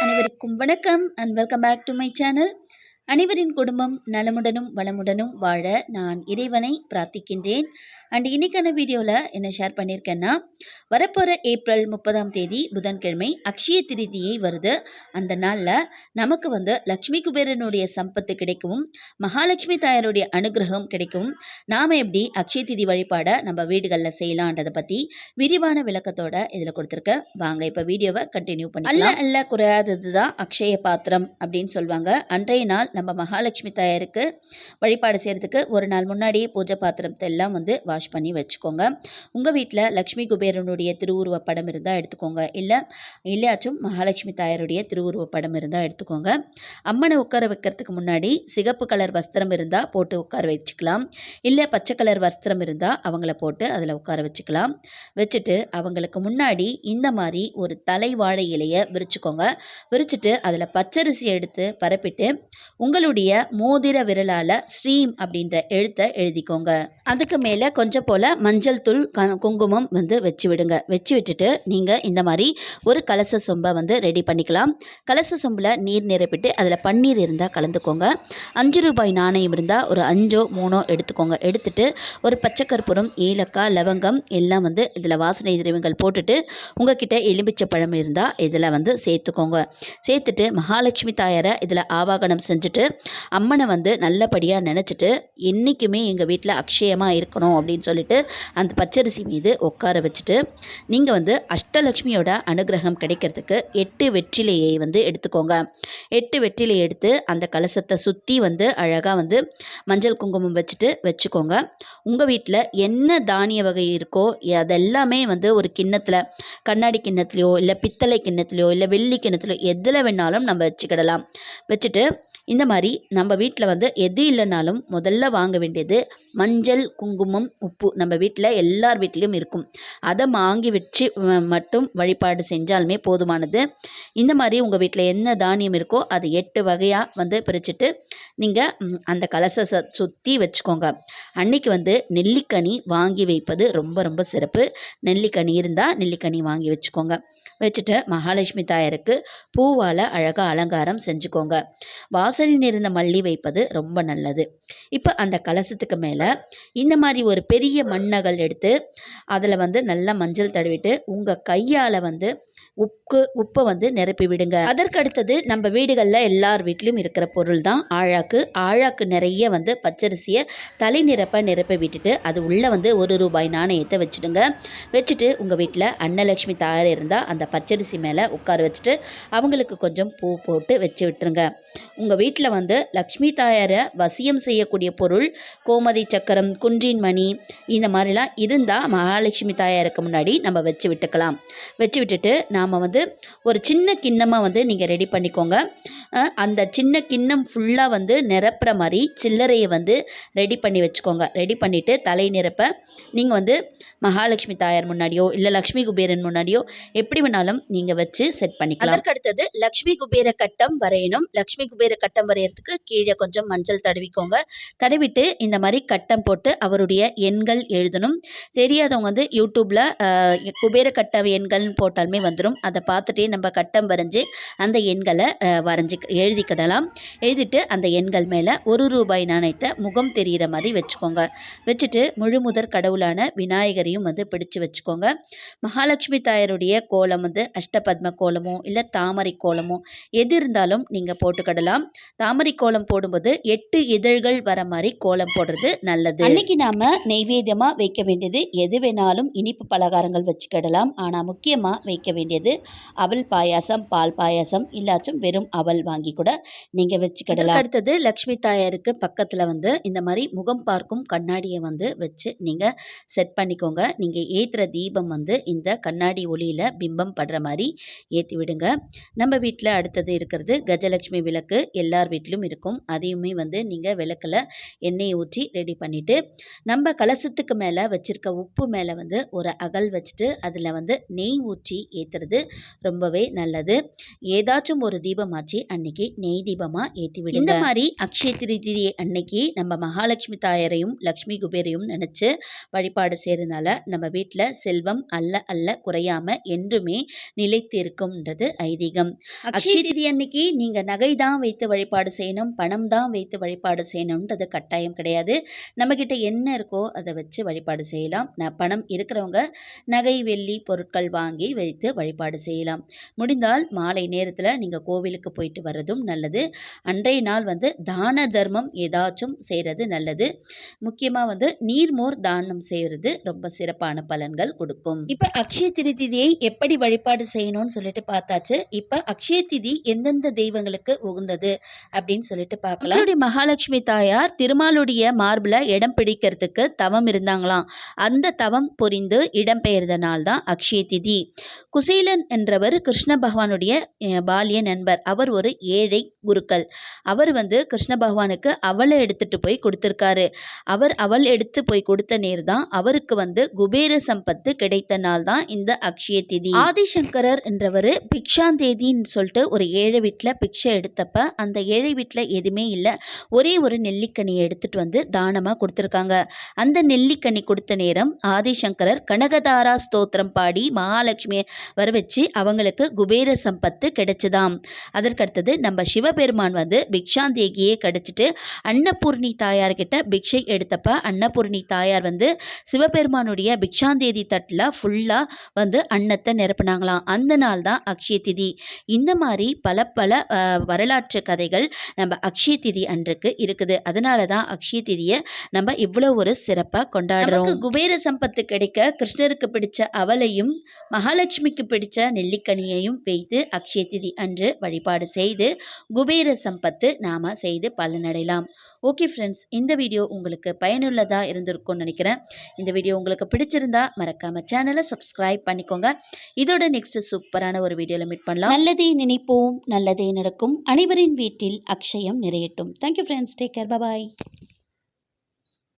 அனைவருக்கும் வணக்கம் and welcome back to my channel அனைவரின் குடும்பம் நலமுடனும் வளமுடனும் வாழ நான் இறைவனை பிரார்த்திக்கின்றேன். அண்ட் இன்னைக்கான வீடியோவில் என்ன ஷேர் பண்ணியிருக்கேன்னா வரப்போகிற ஏப்ரல் முப்பதாம் தேதி புதன்கிழமை அக்ஷய திருதியை வருது. அந்த நாளில் நமக்கு வந்து லக்ஷ்மி குபேரனுடைய சம்பத்து கிடைக்கவும் மகாலட்சுமி தாயாருடைய அனுகிரகம் கிடைக்கும். நாம் எப்படி அக்ஷய திதி வழிபாடை நம்ம வீடுகளில் செய்யலான்றதை பற்றி விரிவான விளக்கத்தோட இதில் கொடுத்துருக்கேன் வாங்க இப்போ வீடியோவை கண்டினியூ பண்ணி அல்ல அல்ல குறையாதது தான் அக்ஷய பாத்திரம் அப்படின்னு சொல்லுவாங்க அன்றைய நாள் நம்ம மகாலட்சுமி தாயாருக்கு வழிபாடு செய்கிறதுக்கு ஒரு நாள் முன்னாடியே பூஜை பாத்திரத்தை எல்லாம் வந்து வாஷ் பண்ணி வச்சுக்கோங்க. உங்கள் வீட்டில் லக்ஷ்மி குபேரனுடைய திருவுருவ படம் இருந்தால் எடுத்துக்கோங்க. இல்லை இல்லையாச்சும் மகாலட்சுமி தாயாருடைய திருவுருவ படம் இருந்தால் எடுத்துக்கோங்க. அம்மனை உட்கார வைக்கிறதுக்கு முன்னாடி சிகப்பு கலர் வஸ்திரம் இருந்தால் போட்டு உட்கார வச்சுக்கலாம். இல்லை பச்சை கலர் வஸ்திரம் இருந்தால் அவங்கள போட்டு அதில் உட்கார வச்சுக்கலாம். வச்சுட்டு அவங்களுக்கு முன்னாடி இந்த மாதிரி ஒரு தலை வாழை இலையை விரிச்சுக்கோங்க. விரிச்சுட்டு அதில் பச்சரிசி எடுத்து பரப்பிட்டு உங்களுடைய மோதிர விரலால் ஸ்ரீம் அப்படின்ற எழுத்தை எழுதிக்கோங்க. அதுக்கு மேலே கொஞ்சம் போல் மஞ்சள் தூள் க குங்குமம் வந்து வச்சு விடுங்க. வச்சு விட்டுட்டு நீங்கள் இந்த மாதிரி ஒரு கலச சொம்பை வந்து ரெடி பண்ணிக்கலாம். கலச சொம்பில் நீர் நிரப்பிட்டு அதில் பன்னீர் இருந்தால் கலந்துக்கோங்க. அஞ்சு ரூபாய் நாணயம் இருந்தால் ஒரு அஞ்சோ மூணோ எடுத்துக்கோங்க. எடுத்துட்டு ஒரு பச்சை கற்பூரம் ஏலக்காய் லவங்கம் எல்லாம் வந்து இதில் வாசனை திரவியங்கள் போட்டுட்டு உங்ககிட்ட எலும்பிச்சை பழம் இருந்தால் இதில் வந்து சேர்த்துக்கோங்க. சேர்த்துட்டு மகாலட்சுமி தாயாரை இதில் ஆவாகனம் செஞ்சுட்டு அம்மனை வந்து நல்லபடியாக நினச்சிட்டு என்றைக்குமே எங்கள் வீட்டில் அக்ஷயமாக இருக்கணும் அப்படின்னு சொல்லிட்டு அந்த பச்சரிசி மீது உட்கார வச்சுட்டு நீங்கள் வந்து அஷ்டலக்ஷ்மியோட அனுகிரகம் கிடைக்கிறதுக்கு எட்டு வெற்றிலையை வந்து எடுத்துக்கோங்க. எட்டு வெற்றிலை எடுத்து அந்த கலசத்தை சுற்றி வந்து அழகாக வந்து மஞ்சள் குங்குமம் வச்சுட்டு வச்சுக்கோங்க. உங்கள் வீட்டில் என்ன தானிய வகை இருக்கோ அதெல்லாமே வந்து ஒரு கிண்ணத்தில் கண்ணாடி கிண்ணத்துலையோ இல்லை பித்தளை கிண்ணத்துலையோ இல்லை வெள்ளி கிண்ணத்துலையோ எதில் வேணாலும் நம்ம வச்சுக்கிடலாம். வச்சுட்டு இந்த மாதிரி நம்ம வீட்டில் வந்து எது இல்லைனாலும் முதல்ல வாங்க வேண்டியது மஞ்சள் குங்குமம் உப்பு. நம்ம வீட்டில் எல்லார் வீட்லேயும் இருக்கும். அதை வாங்கி வச்சு மட்டும் வழிபாடு செஞ்சாலுமே போதுமானது. இந்த மாதிரி உங்கள் வீட்டில் என்ன தானியம் இருக்கோ அது எட்டு வகையாக வந்து பிரிச்சுட்டு நீங்கள் அந்த கலசை சுற்றி வச்சுக்கோங்க. அன்னைக்கு வந்து நெல்லிக்கனி வாங்கி வைப்பது ரொம்ப ரொம்ப சிறப்பு. நெல்லிக்கனி இருந்தால் நெல்லிக்கனி வாங்கி வச்சுக்கோங்க. வச்சுட்டு மகாலட்சுமி தாயாருக்கு பூவால் அழகாக அலங்காரம் செஞ்சுக்கோங்க. வாசனை நிறைந்த மல்லி வைப்பது ரொம்ப நல்லது. இப்போ அந்த கலசத்துக்கு மேலே இந்த மாதிரி ஒரு பெரிய மண்ணகல் எடுத்து அதில் வந்து நல்லா மஞ்சள் தடவிட்டு உங்கள் கையால் வந்து உப்பு உப்பை வந்து நிரப்பி விடுங்க. அதற்கு அடுத்தது நம்ம வீடுகளில் எல்லார் வீட்லேயும் இருக்கிற பொருள் தான் ஆழாக்கு ஆழாக்கு நிறைய வந்து பச்சரிசியை தலை நிரப்ப நிரப்ப விட்டுட்டு அது உள்ளே வந்து ஒரு ரூபாய் நாணயத்தை வச்சுடுங்க. வச்சுட்டு உங்கள் வீட்டில் அன்னலக்ஷ்மி தாயார் இருந்தால் அந்த பச்சரிசி மேலே உட்கார வச்சுட்டு அவங்களுக்கு கொஞ்சம் பூ போட்டு வச்சு விட்டுருங்க. உங்கள் வீட்டில் வந்து லக்ஷ்மி தாயாரை வசியம் செய்யக்கூடிய பொருள் கோமதி சக்கரம் குன்றின் மணி இந்த மாதிரிலாம் இருந்தால் மகாலட்சுமி தாயாருக்கு முன்னாடி நம்ம வச்சு விட்டுக்கலாம். வச்சு விட்டுட்டு நாம் வந்து ஒரு சின்ன கிண்ணமாக வந்து நீங்கள் ரெடி பண்ணிக்கோங்க. அந்த சின்ன கிண்ணம் ஃபுல்லாக வந்து நிரப்புற மாதிரி சில்லறையை வந்து ரெடி பண்ணி வச்சுக்கோங்க. ரெடி பண்ணிவிட்டு தலை நிரப்ப நீங்கள் வந்து மகாலட்சுமி தாயார் முன்னாடியோ இல்லை லக்ஷ்மி குபேரன் முன்னாடியோ எப்படி வேணாலும் நீங்கள் வச்சு செட் பண்ணிக்கலாம். அதற்கு அடுத்தது லக்ஷ்மி குபேர கட்டம் வரையணும். லக்ஷ்மி குபேர கட்டம் வரைகிறதுக்கு கீழே கொஞ்சம் மஞ்சள் தடவிக்கோங்க. தடவிட்டு இந்த மாதிரி கட்டம் போட்டு அவருடைய எண்கள் எழுதணும். தெரியாதவங்க வந்து யூடியூப்பில் குபேர கட்ட எண்கள்னு போட்டாலுமே வந்துடும் அதை பார்த்துட்டே நம்ம கட்டம் வரைஞ்சி அந்த எண்களை வரைஞ்சி எழுதிக்கிடலாம். எழுதிட்டு அந்த எண்கள் மேலே ஒரு ரூபாய் நாணயத்தை முகம் தெரிகிற மாதிரி வச்சுக்கோங்க. வச்சுட்டு முழுமுதற் கடவுளான விநாயகரையும் வந்து பிடிச்சு வச்சுக்கோங்க. மகாலட்சுமி தாயருடைய கோலம் வந்து அஷ்டபத்ம கோலமோ இல்லை தாமரை கோலமோ எது இருந்தாலும் நீங்கள் போட்டுக்கிடலாம் தாமரை கோலம் போடும்போது எட்டு இதழ்கள் வர மாதிரி கோலம் போடுறது நல்லது. அன்னைக்கு நாம நெய்வேத்தியமாக வைக்க வேண்டியது எது வேணாலும் இனிப்பு பலகாரங்கள் வச்சுக்கிடலாம் ஆனால் முக்கியமாக வைக்க வேண்டியது அவல் பாயாசம் பால் பாயாசம் இல்லாச்சும் வெறும் அவல் வாங்கி கூட நீங்கள் வச்சுக்கிடலாம் அடுத்தது லக்ஷ்மி தாயாருக்கு பக்கத்தில் வந்து இந்த மாதிரி முகம் பார்க்கும் கண்ணாடியை வந்து வச்சு நீங்கள் செட் பண்ணிக்கோங்க. நீங்கள் ஏற்றுற தீபம் வந்து இந்த கண்ணாடி ஒளியில் பிம்பம் படுற மாதிரி ஏற்றி விடுங்க. நம்ம வீட்டில் அடுத்தது இருக்கிறது கஜலட்சுமி விளக்கு எல்லார் வீட்டிலும் இருக்கும். அதையுமே வந்து நீங்கள் விளக்கில் எண்ணெயை ஊற்றி ரெடி பண்ணிவிட்டு நம்ம கலசத்துக்கு மேலே வச்சுருக்க உப்பு மேலே வந்து ஒரு அகல் வச்சுட்டு அதில் வந்து நெய் ஊற்றி ஏற்றுற வைக்கிறது ரொம்பவே நல்லது. ஏதாச்சும் ஒரு தீபமாச்சு அன்னைக்கு நெய் தீபமாக ஏற்றி விடுங்க. இந்த மாதிரி அக்ஷய திருதி அன்னைக்கு நம்ம மகாலட்சுமி தாயாரையும் லக்ஷ்மி குபேரையும் நினச்சி வழிபாடு செய்கிறதுனால நம்ம வீட்டில் செல்வம் அல்ல அல்ல குறையாம என்றுமே நிலைத்து இருக்கும்ன்றது ஐதீகம். அக்ஷய திதி அன்னைக்கு நீங்கள் நகை தான் வைத்து வழிபாடு செய்யணும் பணம் தான் வைத்து வழிபாடு செய்யணுன்றது கட்டாயம் கிடையாது. நம்மக்கிட்ட என்ன இருக்கோ அதை வச்சு வழிபாடு செய்யலாம். நான் பணம் இருக்கிறவங்க நகை வெள்ளி பொருட்கள் வாங்கி வைத்து வழிபாடு செய்யலாம். முடிந்தால் மாலை நேரத்தில் நீங்கள் கோவிலுக்கு போயிட்டு வர்றதும் நல்லது. அன்றைய நாள் வந்து தான தர்மம் ஏதாச்சும் செய்கிறது நல்லது. முக்கியமாக வந்து நீர்மோர் தானம் செய்கிறது ரொம்ப சிறப்பான பலன்கள் கொடுக்கும். இப்போ அக்ஷய திருதியை எப்படி வழிபாடு செய்யணும்னு சொல்லிட்டு பார்த்தாச்சு. இப்போ அக்ஷய திதி எந்தெந்த தெய்வங்களுக்கு உகந்தது அப்படின்னு சொல்லிட்டு பார்க்கலாம். அப்படி மகாலட்சுமி தாயார் திருமாலுடைய மார்பில் இடம் பிடிக்கிறதுக்கு தவம் இருந்தாங்களாம். அந்த தவம் புரிந்து இடம்பெயர்ந்தனால் தான் அக்ஷய திதி. குசேலன் என்றவர் கிருஷ்ண பகவானுடைய பால்ய நண்பர். அவர் ஒரு ஏழை குருக்கள். அவர் வந்து கிருஷ்ண பகவானுக்கு அவளை எடுத்துட்டு போய் கொடுத்துருக்காரு. அவர் அவள் எடுத்து போய் கொடுத்த நேர் தான் அவருக்கு வந்து குபேர சம்பத்து கிடைத்த நாள் தான் இந்த அக்ஷய திதி. ஆதிசங்கரர் என்றவர் பிக்ஷாந்தேதின்னு சொல்லிட்டு ஒரு ஏழை வீட்டில் பிக்ஷை எடுத்தப்ப அந்த ஏழை வீட்டில் எதுவுமே இல்லை. ஒரே ஒரு நெல்லிக்கனியை எடுத்துகிட்டு வந்து தானமாக கொடுத்துருக்காங்க. அந்த நெல்லிக்கனி கொடுத்த நேரம் ஆதிசங்கரர் கனகதாரா ஸ்தோத்திரம் பாடி மகாலட்சுமியை வர வச்சு அவங்களுக்கு குபேர சம்பத்து கிடைச்சதாம். அதற்கடுத்தது நம்ம சிவபெருமான் வந்து பிக்ஷாந்தேகியே கிடச்சிட்டு அன்னபூர்ணி தாயார்கிட்ட பிக்ஷை எடுத்தப்ப அன்னபூர்ணி தாயார் வந்து சிவபெருமானுடைய பிக்ஷாந்தேதி தட்டில் ஃபுல்லாக வந்து அன்னத்தை நிரப்புனாங்களாம். அந்த நாள் தான் அக்ஷய திதி. இந்த மாதிரி பல பல வரலாற்று வரலாற்று கதைகள் நம்ம அக்ஷய திதி அன்றைக்கு இருக்குது. அதனால தான் அக்ஷய திதியை நம்ம இவ்வளோ ஒரு சிறப்பாக கொண்டாடுறோம். குபேர சம்பத்து கிடைக்க கிருஷ்ணருக்கு பிடிச்ச அவளையும் மகாலட்சுமிக்கு பிடிச்ச நெல்லிக்கனியையும் வைத்து அக்ஷய திதி அன்று வழிபாடு செய்து குபேர சம்பத்து நாம் செய்து பலனடையலாம். ஓகே ஃப்ரெண்ட்ஸ் இந்த வீடியோ உங்களுக்கு பயனுள்ளதாக இருந்திருக்கும்னு நினைக்கிறேன். இந்த வீடியோ உங்களுக்கு பிடிச்சிருந்தா மறக்காமல் சேனலை சப்ஸ்கிரைப் பண்ணிக்கோங்க. இதோட நெக்ஸ்ட் சூப்பரான ஒரு வீடியோவில் மீட் பண்ணலாம். நல்லதே நினைப்போம் நல்லதே நடக்கும். அனைவரின் வீட்டில் அக்ஷயம் நிறையட்டும். Thank you friends take care bye